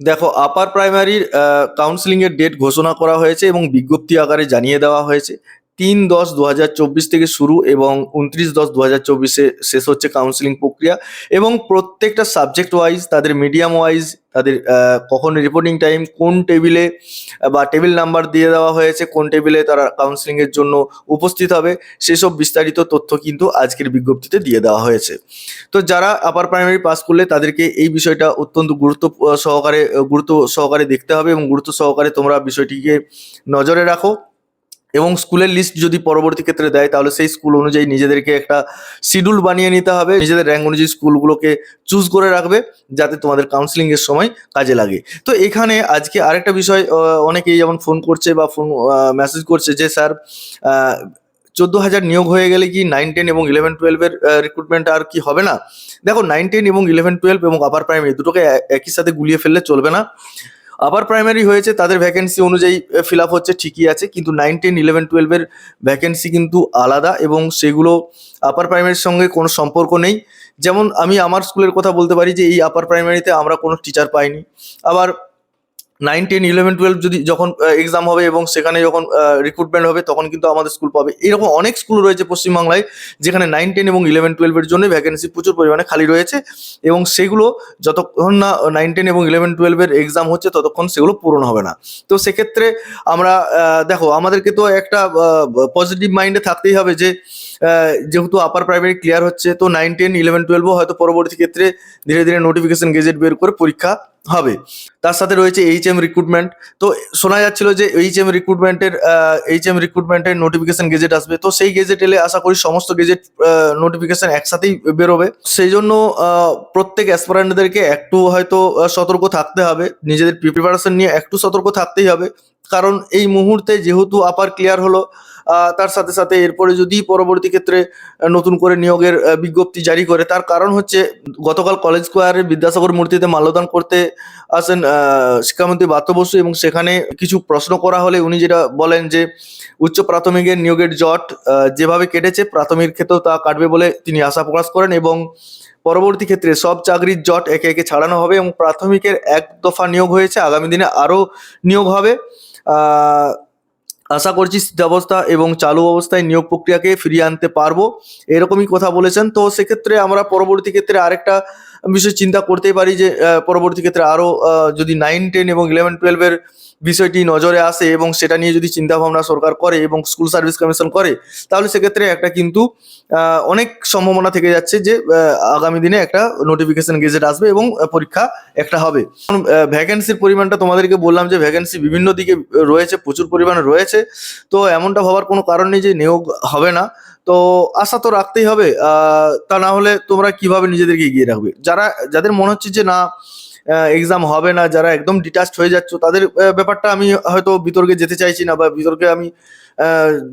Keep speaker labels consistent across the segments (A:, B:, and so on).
A: দেখো আপার প্রাইমারির কাউন্সিলিং এর ডেট ঘোষণা করা হয়েছে এবং বিজ্ঞপ্তি আকারে জানিয়ে দেওয়া হয়েছে। তিন দশ দু থেকে শুরু এবং উনত্রিশ দশ দু হাজার চব্বিশে শেষ হচ্ছে কাউন্সিলিং প্রক্রিয়া এবং প্রত্যেকটা সাবজেক্ট ওয়াইজ তাদের মিডিয়াম ওয়াইজ তাদের কখন রিপোর্টিং টাইম কোন টেবিলে বা টেবিল নাম্বার দিয়ে দেওয়া হয়েছে, কোন টেবিলে তারা কাউন্সিলিং এর জন্য উপস্থিত হবে, সেসব বিস্তারিত তথ্য কিন্তু আজকের বিজ্ঞপ্তিতে দিয়ে দেওয়া হয়েছে। তো যারা আপার প্রাইমারি পাস করলে তাদেরকে এই বিষয়টা অত্যন্ত গুরুত্ব সহকারে গুরুত্ব সহকারে দেখতে হবে এবং গুরুত্ব সহকারে তোমরা বিষয়টিকে নজরে রাখো। এবং স্কুলের লিস্ট যদি পরবর্তী ক্ষেত্রে দেয়, তাহলে সেই স্কুল অনুযায়ী নিজেদেরকে একটা শিডিউল বানিয়ে নিতে হবে। নিজেদের র্যাঙ্ক অনুযায়ী স্কুলগুলোকে চুজ করে রাখবে, যাতে তোমাদের কাউন্সিলিং এর সময় কাজে লাগে। তো এখানে আজকে আরেকটা বিষয় অনেকেই যেমন ফোন করছে বা ফোন মেসেজ করছে যে, স্যার চোদ্দ হাজার নিয়োগ হয়ে গেলে কি নাইন টেন এবং ইলেভেন টুয়েলভের রিক্রুটমেন্ট আর কি হবে না? দেখো নাইন টেন এবং ইলেভেন টুয়েলভ এবং আপার প্রাইমারি দুটোকে একই সাথে গুলিয়ে ফেললে চলবে না। আপার প্রাইমারি হয়েছে, তাদের ভ্যাকেন্সি অনুযায়ী ফিল আপ হচ্ছে, ঠিকই আছে, কিন্তু নাইন টেন ইলেভেন টুয়েলভের ভ্যাকেন্সি কিন্তু আলাদা এবং সেগুলো আপার প্রাইমারির সঙ্গে কোনো সম্পর্ক নেই। যেমন আমি আমার স্কুলের কথা বলতে পারি যে, এই আপার প্রাইমারিতে আমরা কোনো টিচার পাইনি। আবার নাইন টেন ইলেভেন টুয়েলভ যদি যখন এক্সাম হবে এবং সেখানে যখন রিক্রুটমেন্ট হবে, তখন কিন্তু আমাদের স্কুল পাবে। এরকম অনেক স্কুল রয়েছে পশ্চিমবাংলায়, যেখানে নাইন টেন এবং ইলেভেন টুয়েলভের জন্য ভ্যাকেন্সি প্রচুর পরিমাণে খালি রয়েছে এবং সেগুলো যতক্ষণ না নাইন টেন এবং ইলেভেন টুয়েলভের এক্সাম হচ্ছে, ততক্ষণ সেগুলো পূরণ হবে না। তো সেক্ষেত্রে আমরা দেখো, আমাদেরকে তো একটা পজিটিভ মাইন্ডে থাকতেই হবে যে যেহেতু আপার প্রাইমারি ক্লিয়ার হচ্ছে, তো নাইন টেন ইলেভেন টুয়েলভও হয়তো পরবর্তী ক্ষেত্রে ধীরে ধীরে নোটিফিকেশন গেজেট বের করে পরীক্ষা হবে। তার সাথে রয়েছে এইচ এম রিক্রুটমেন্ট তো শোনা যাচ্ছিল যে এইচ এম রিক্রুটমেন্টের এইচ এম রিক্রুটমেন্টের নোটিফিকেশন গেজেট আসবে। তো সেই গেজেট এলে আশা করি সমস্ত গেজেট নোটিফিকেশন একসাথেই বেরোবে। সেই জন্য প্রত্যেক অ্যাসপারেন্টদেরকে একটু হয়তো সতর্ক থাকতে হবে। নিজেদের প্রিপারেশন নিয়ে একটু সতর্ক থাকতেই হবে। কারণ এই মুহূর্তে যেহেতু আপার ক্লিয়ার হলো তার সাথে সাথে এরপরে যদি পরবর্তী ক্ষেত্রে নতুন করে নিয়োগের বিজ্ঞপ্তি জারি করে, তার কারণ হচ্ছে গতকাল কলেজ স্কোয়ারে বিদ্যাসাগর মূর্তিতে মাল্যদান করতে আসেন শিক্ষামন্ত্রী বাত্য বসু এবং সেখানে কিছু প্রশ্ন করা হলে উনি যেটা বলেন যে, উচ্চ প্রাথমিকের নিয়োগের জট যেভাবে কেটেছে প্রাথমিক ক্ষেত্রেও তা কাটবে বলে তিনি আশা প্রকাশ করেন এবং পরবর্তী ক্ষেত্রে সব চাকরির জট একে একে ছাড়ানো হবে এবং প্রাথমিকের এক দফা নিয়োগ হয়েছে, আগামী দিনে আরও নিয়োগ হবে। আশা করছি স্থিতাবস্থা এবং চালু অবস্থায় নিয়োগ প্রক্রিয়াকে ফিরিয়ে আনতে পারব। এরকমই কথা বলেছেন। তো সেক্ষেত্রে আমরা পরবর্তী ক্ষেত্রে আরেকটা বিষয় চিন্তা করতেই পারি যে পরবর্তী ক্ষেত্রে আরও যদি নাইন টেন এবং ইলেভেন টুয়েলভের বিষয়টি নজরে আসে এবং সেটা নিয়ে যদি চিন্তা ভাবনা সরকার করে এবং স্কুল সার্ভিস কমিশন করে, তাহলে সেক্ষেত্রে একটা কিন্তু অনেক সম্ভাবনা থেকে যাচ্ছে যে আগামী দিনে একটা নোটিফিকেশন গেজেট আসবে এবং পরীক্ষা একটা হবে। ভ্যাকেন্সির পরিমাণটা তোমাদেরকে বললাম যে ভ্যাকেন্সি বিভিন্ন দিকে রয়েছে, প্রচুর পরিমাণে রয়েছে। তো এমনটা ভাবার কোনো কারণ নেই যে, নিয়োগ হবে না। তো আশা তো রাখতেই হবে তা না হলে তোমরা কীভাবে নিজেদেরকে এগিয়ে রাখবে? যারা, যাদের মনে হচ্ছে যে না এক্সাম হবে না, যারা একদম ডিটাচড হয়ে যাচ্ছ, তাদের ব্যাপারটা আমি হয়তো বিতর্কে যেতে চাইছি না বা বিতর্কে আমি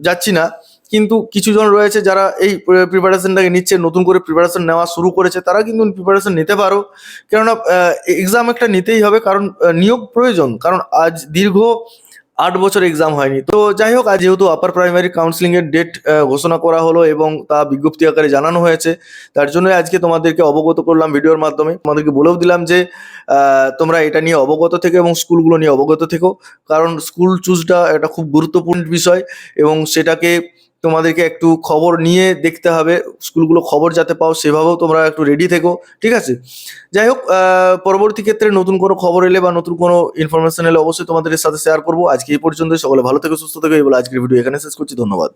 A: যাচ্ছি না। কিন্তু কিছু জন রয়েছে যারা এই প্রিপারেশনটাকে নিচ্ছে, নতুন করে প্রিপারেশন নেওয়া শুরু করেছে, তারা কিন্তু প্রিপারেশন নিতে পারো। কেননা এক্সাম একটা নিতেই হবে, কারণ নিয়োগ প্রয়োজন। কারণ আজ দীর্ঘ আট বছর এক্সাম হয়নি। তো যাই হোক, আজ যেহেতু আপার প্রাইমারি কাউন্সিলিং এর ডেট ঘোষণা করা হলো এবং তা বিজ্ঞপ্তি আকারে জানানো হয়েছে, তার জন্য আজকে তোমাদেরকে অবগত করলাম ভিডিওর মাধ্যমে। তোমাদেরকে বলেও দিলাম যে তোমরা এটা নিয়ে অবগত থেকে এবং স্কুলগুলো নিয়ে অবগত থেকো, কারণ স্কুল চুজটা একটা খুব গুরুত্বপূর্ণ বিষয় এবং সেটাকে তোমাদেরকে একটু খবর নিয়ে দেখতে হবে, স্কুলগুলো খবর যাতে পাও সেভাবেও তোমরা একটু রেডি থেকো, ঠিক আছে? যাই হোক পরবর্তী ক্ষেত্রে নতুন কোনো খবর এলে বা নতুন কোনো ইনফরমেশন এলে অবশ্যই তোমাদের সাথে শেয়ার করব। আজকে এই পর্যন্ত সকলে ভালো থেকে, সুস্থ থেকে, এই বলে আজকের ভিডিও এখানে শেষ করছি, ধন্যবাদ।